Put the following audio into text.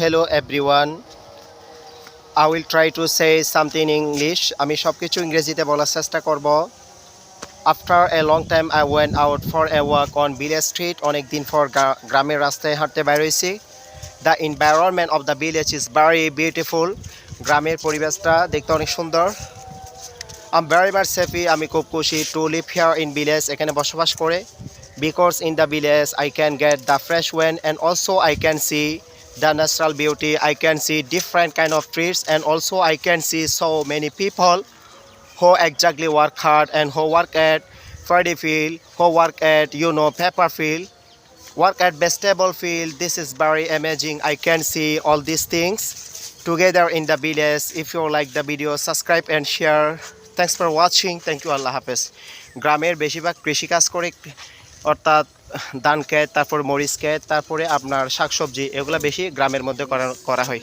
everyone I will try to say something in English আমি সব কিছু ইংরেজিতে বলার চেষ্টা করব After a long time I went out for a walk on village street অনেক দিন গ্রা- গ্রামের রাস্তায় হাঁটতে বের হয়েছি The environment of the village is very beautiful গ্রামের পরিবেশটা দেখতে অনেক সুন্দর I'm very much happy আমি খুব খুশি to live here in village এখানে বসবাস করে because in the village I can get the fresh wind and also I can see the natural beauty I can see different kind of trees and also I can see so many people who exactly work hard and who work at paddy field who work at you know pepper field work at vegetable field this is very amazing I can see all these things together in the village if you like the video subscribe and share thanks for watching thank you আল্লাহ হাফেজ গ্রামের বেশিরভাগ কৃষিকাজ করে অর্থাৎ ধান খেত তারপর মরিচ ক্ষেত, তারপরে আপনার শাকসবজি, এগুলো বেশি গ্রামের মধ্যে করা করা হয়।